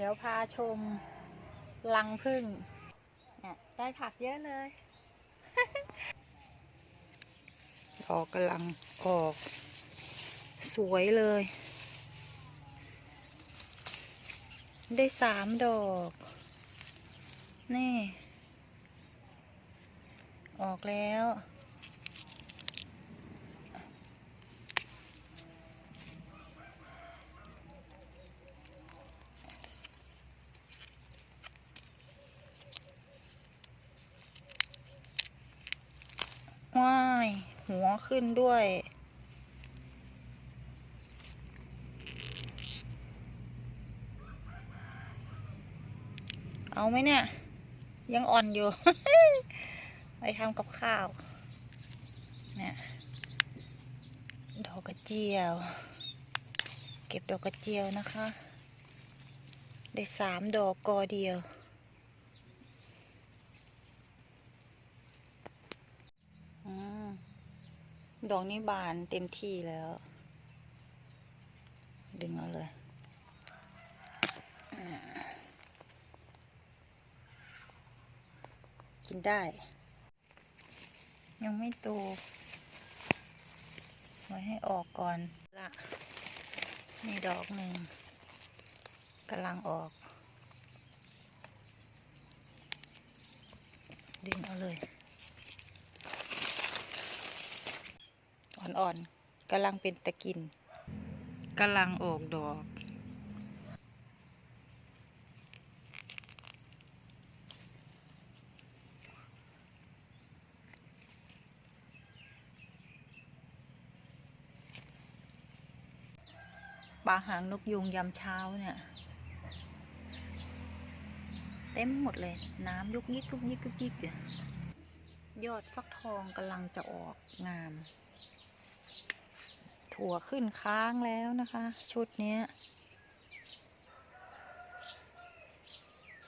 เดี๋ยวพาชมลังพึ่งเนี่ยได้ผักเยอะเลย ดอกกำลังออก สวยเลย ได้สามดอก นี่ ออกแล้วาย หัวขึ้นด้วย เอาไหมเนี่ย ยังอ่อนอยู่ ไปทำกับข้าวเนี่ยดอกกระเจียว เก็บดอกกระเจียวนะคะ ได้สามดอกกอเดียว อืม ดอกนี้บานเต็มที่แล้ว ดึงเอาเลยกินได้ ยังไม่โตไว้ให้ออกก่อนละนี่ดอกหนึ่งกำลังออก ดึงเอาเลย อ่อนๆกำลังเป็นตะกินกำลังออกดอก ปลาหางนกยุงยามเช้าเนี่ย เต็มหมดเลย น้ำยุกยิกยุกยิกยุกยิกอยู่ยอดฟักทองกำลังจะออกงาม ถั่วขึ้นค้างแล้วนะคะ ชุดนี้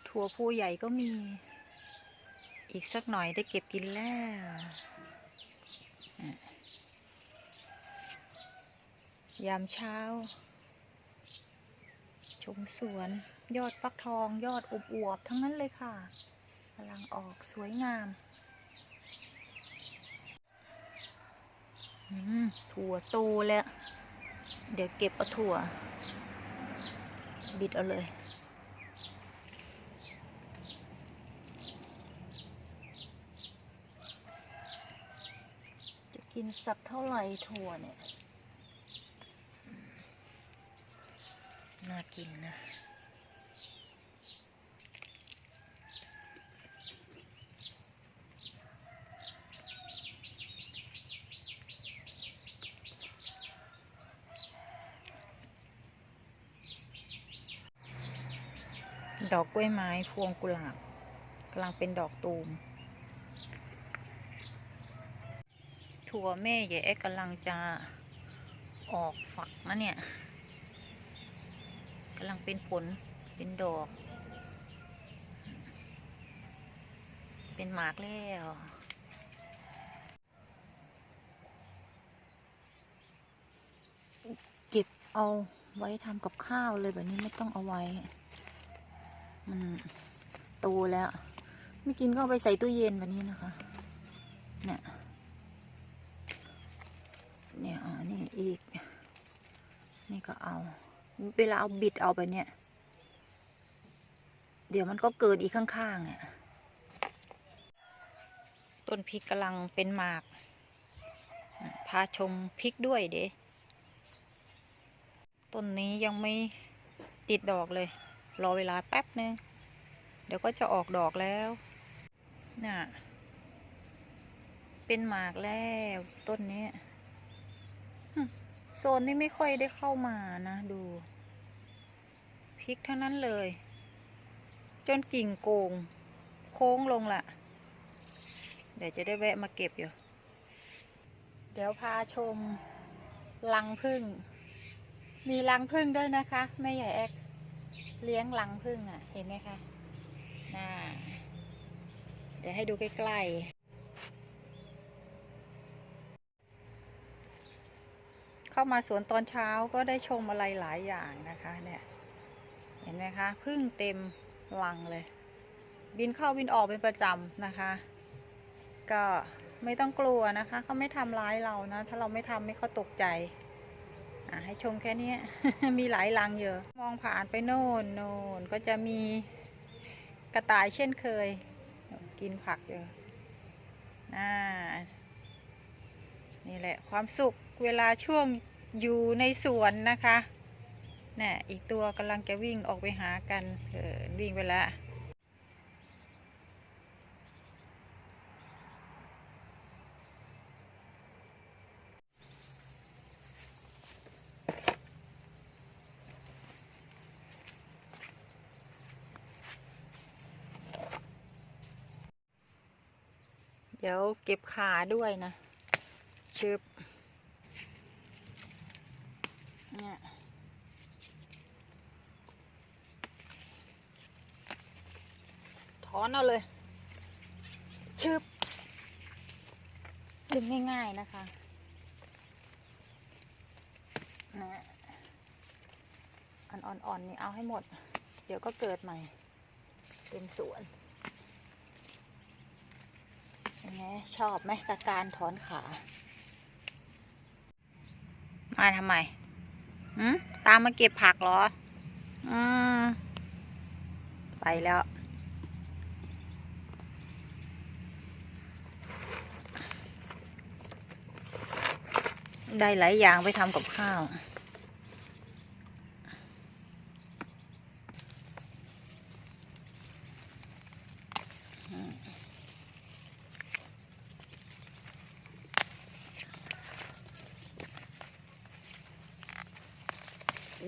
ถั่วผู้ใหญ่ก็มี อีกสักหน่อยได้เก็บกินแล้วยามเช้า ชมสวน ยอดฟักทอง ยอดอวบๆทั้งนั้นเลยค่ะกำลังออกสวยงาม อืม ถั่วโตแล้ว เดี๋ยวเก็บเอาถั่ว บิดเอาเลยจะกินสักเท่าไหร่ถั่วเนี่ย น่ากินนะ ดอกกล้วยไม้พวงกุหลาบกำลังเป็นดอกตูม ถั่วแม่ใหญ่เอ็กกำลังจะออกฝักนะเนี่ยกำลังเป็นผลเป็นดอก เป็นหมากแล้วเก็บเอาไว้ทำกับข้าวเลยแบบนี้ไม่ต้องเอาไว้ มันโตแล้ว ไม่กินก็เอาไปใส่ตู้เย็นแบบนี้นะคะ เนี่ย เนี่ยอ่านี่อีก นี่ก็เอา เวลาเอาบิดเอาไปเนี่ย เดี๋ยวมันก็เกิดอีกข้างๆอะต้นพริกกำลังเป็นหมาก พาชมพริกด้วยเด้ต้นนี้ยังไม่ติดดอกเลย รอเวลาแป๊บนึง เดี๋ยวก็จะออกดอกแล้ว น่ะ เป็นหมากแล้วต้นนี้ โซนนี้ไม่ค่อยได้เข้ามานะ ดูพริกทั้งนั้นเลย จนกิ่งโกง โค้งลงละ เดี๋ยวจะได้แวะมาเก็บอยู่ เดี๋ยวพาชมลังพึ่ง มีรังพึ่งด้วยนะคะ แม่ใหญ่แอก เลี้ยงรังพึ่งอะ เห็นไหมคะน่าเดี๋ยวให้ดูใกล้ๆ เข้ามาสวนตอนเช้าก็ได้ชมอะไรหลายอย่างนะคะเนี่ยเห็นไหมคะพึ่งเต็มลังเลย บินเข้าบินออกเป็นประจำนะคะ ก็ไม่ต้องกลัวนะคะเขาไม่ทำร้ายเรานะ ถ้าเราไม่ทำให้เขาตกใจ ให้ชมแค่นี้ มีหลายรังเยอะ มองผ่านไปโน่นโน่นก็จะมีกระต่ายเช่นเคย กินผักเยอะอ่านี่แหละความสุขเวลาช่วงอยู่ในสวนนะคะนี่อีกตัวกำลังจะวิ่งออกไปหากัน เออวิ่งไปแล้ว เดี๋ยวเก็บขาด้วยนะชึบเนี่ยถอนเอาเลยชึบดึงง่ายๆนะคะนะอ่อนๆนี่เอาให้หมด เดี๋ยวก็เกิดใหม่ เต็มสวน เป็นไงชอบไหมกับการถอนขา มาทำไมหืมตามมาเก็บผักเหรอ อืมไปแล้ว ได้หลายอย่างไปทำกับข้าว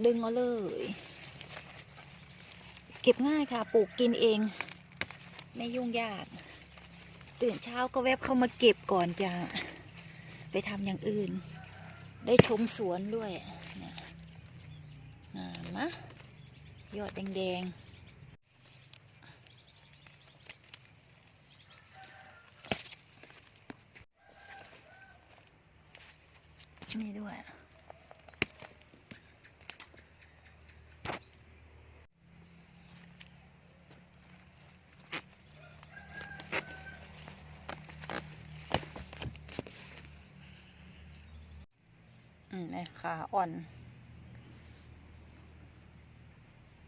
ดึงเอาเลย เก็บง่ายค่ะ ปลูกกินเอง ไม่ยุ่งยาก ตื่นเช้าก็แวบเข้ามาเก็บก่อนจะไปทำอย่างอื่น ได้ชมสวนด้วยนี่ยงามมะยอดแดงๆนี่ด้วย อืมเนี่ย ขาอ่อน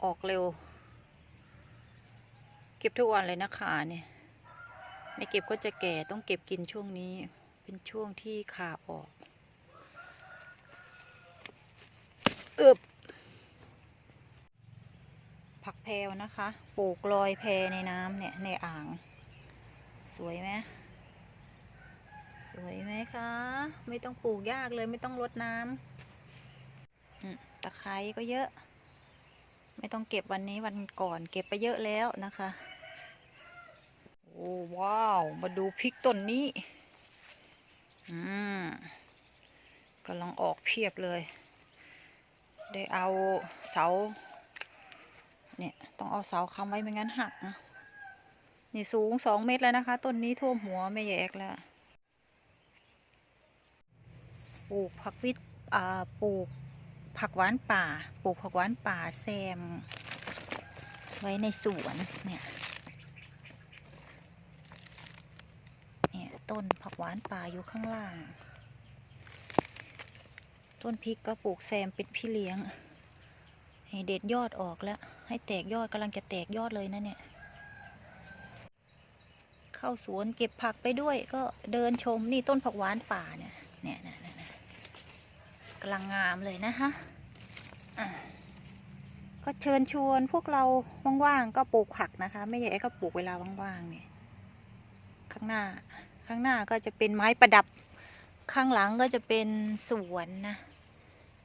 ออกเร็ว เก็บทุกวันเลยนะขาเนี่ย ไม่เก็บก็จะแก่ต้องเก็บกินช่วงนี้ เป็นช่วงที่ขาออกเอึบผักแพรวนะคะ ปลูกลอยแพในน้ำเนี่ย ในอ่าง สวยไหม สวยไหมคะ ไม่ต้องปลูกยากเลยไม่ต้องรดน้ำตะไคร้ก็เยอะ ไม่ต้องเก็บวันนี้วันก่อนเก็บไปเยอะแล้วนะคะ โอ้ว้าว มาดูพริกต้นนี้ อืมกำลังออกเพียบเลย ได้เอาเสา เนี่ย ต้องเอาเสาค้ำไว้ไม่งั้นหักนะนี่สูงสองเมตรแล้วนะคะ ต้นนี้ท่วมหัวไม่แยกแล้ว ปลูกผักวิตอ่าปลูกผักหวานป่า ปลูกผักหวานป่าแซม ไว้ในสวนเนี่ยเนี่ยต้นผักหวานป่าอยู่ข้างล่าง ต้นพริกก็ปลูกแซมเป็นพี่เลี้ยง ให้เด็ดยอดออกแล้ว ให้แตกยอดกำลังจะแตกยอดเลยนะเนี่ย เข้าสวนเก็บผักไปด้วยก็เดินชมนี่ต้นผักหวานป่าเนี่ยเนี่ยนี่ยเนี่ยเนี่ย กำลังงามเลยนะคะะก็เชิญชวนพวกเราว่างๆก็ปลูกผักนะคะ ไม่ใช่ก็ปลูกเวลาว่างๆเนี่ยข้างหน้าข้างหน้าก็จะเป็นไม้ประดับ ข้างหลังก็จะเป็นสวนนะ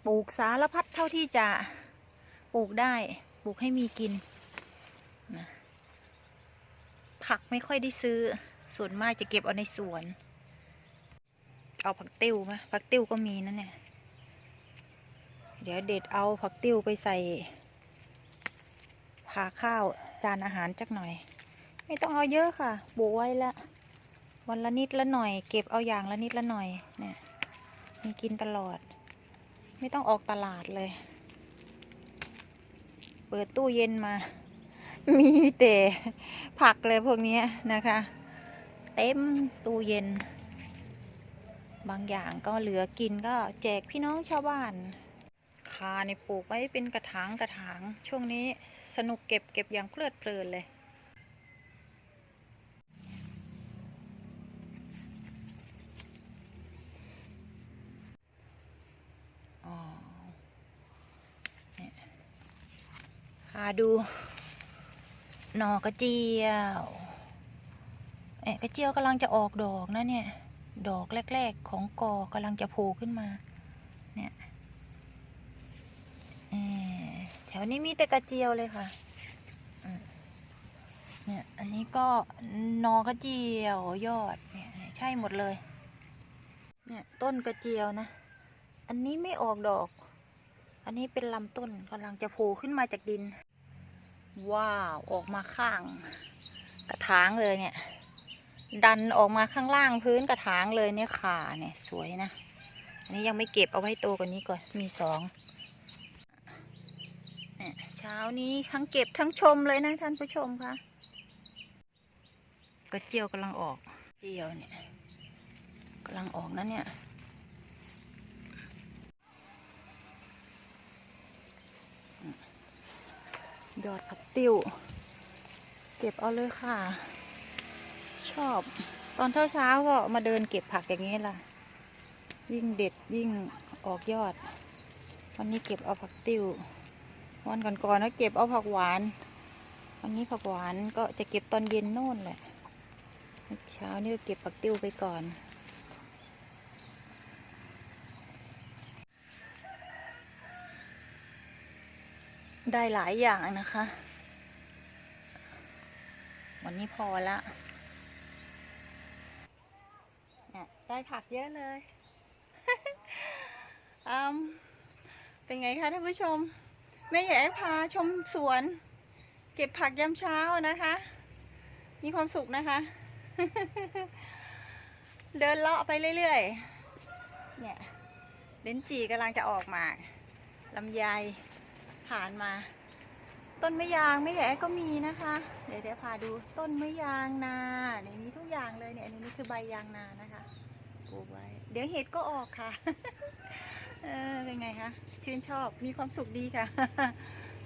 ปลูกสารพัดเท่าที่จะปลูกได้ปลูกให้มีกินนะผักไม่ค่อยได้ซื้อ ส่วนมากจะเก็บเอาในสวน เอาผักติ้วมาผักติ้วก็มีนะเนี่ย เดี๋ยวเด็ดเอาผักติ้วไปใส่ผาข้าวจานอาหารจักหน่อย ไม่ต้องเอาเยอะค่ะปลูกไว้ละวันละนิดละหน่อย เก็บเอาอย่างละนิดละหน่อยเนี่ยมีกินตลอด ไม่ต้องออกตลาดเลย เปิดตู้เย็นมา มีแต่ผักเลยพวกนี้นะคะ เต็มตู้เย็น บางอย่างก็เหลือกินก็แจกพี่น้องชาวบ้าน คาในปลูกไว้เป็นกระถางกระถาง ช่วงนี้สนุกเก็บเก็บอย่างเพลิดเพลินเลยอ๋อเนี่ยหาดูหนอกระเจียวเอ๊ะกระเจียวกำลังจะออกดอกนะเนี่ย ดอกแรก ๆ ของกอกำลังจะโผล่ขึ้นมา เนี่ย แถวนี้มีแต่กระเจียวเลยค่ะเนี่ยอันนี้ก็นอกระเจียวยอดเนี่ยใช่หมดเลย เนี่ยต้นกระเจียวนะ อันนี้ไม่ออกดอก อันนี้เป็นลำต้นกำลังจะโผล่ขึ้นมาจากดิน ว้าวออกมาข้าง กระถางเลยเนี่ย ดันออกมาข้างล่างพื้นกระถางเลยเนี่ยขาเนี่ยสวยนะ อันนี้ยังไม่เก็บเอาไว้โตกว่านี้ก่อนมีสอง ช้านี้ทั้งเก็บทั้งชมเลยนะท่านผู้ชมคะกระเจียวกำลังออก เจียวเนี่ยกำลังออกนะเนี่ยยอดผักติ้วเก็บเอาเลยค่ะ ชอบ ตอนเช้าเช้าๆก็มาเดินเก็บผักอย่างนี้ล่ะ ยิ่งเด็ดยิ่งออกยอด วันนี้เก็บเอาผักติ้ว วันก่อนๆนะเก็บเอาผักหวาน วันนี้ผักหวานก็จะเก็บตอนเย็นโน่นแหละ เช้านี่ก็เก็บผักติ้วไปก่อนได้หลายอย่างนะคะ วันนี้พอละเนี่ยได้ผักเยอะเลยอืมเป็นไงคะท่านผู้ชม แม่ใหญ่พาชมสวน เก็บผักยามเช้านะคะ มีความสุขนะคะ เดินเลาะไปเรื่อยๆ เนี่ยเลนจีกำลังจะออกหมากลำไยผ่านมา ต้นไมะยางไม่ใหญ่ก็มีนะคะ เดี๋ยวเดี๋ยวพาดูต้นไมะยางนาเนี่ยมีทุกอย่างเลยเนี่ยอันนี้คือใบยางนานะคะปลูกไว้ เดี๋ยวเห็ดก็ออกค่ะ เป็นไงคะชื่นชอบมีความสุขดีค่ะ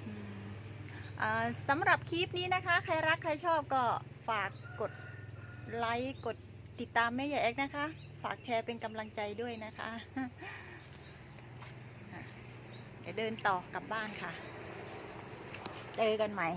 อืมอ่าสำหรับคลิปนี้นะคะ ใครรักใครชอบก็ฝากกดไลค์กดติดตามแม่ใหญ่เอ็กนะคะ ฝากแชร์เป็นกำลังใจด้วยนะคะเดี๋ยวเดินต่อกลับบ้านค่ะ เจอกันใหม่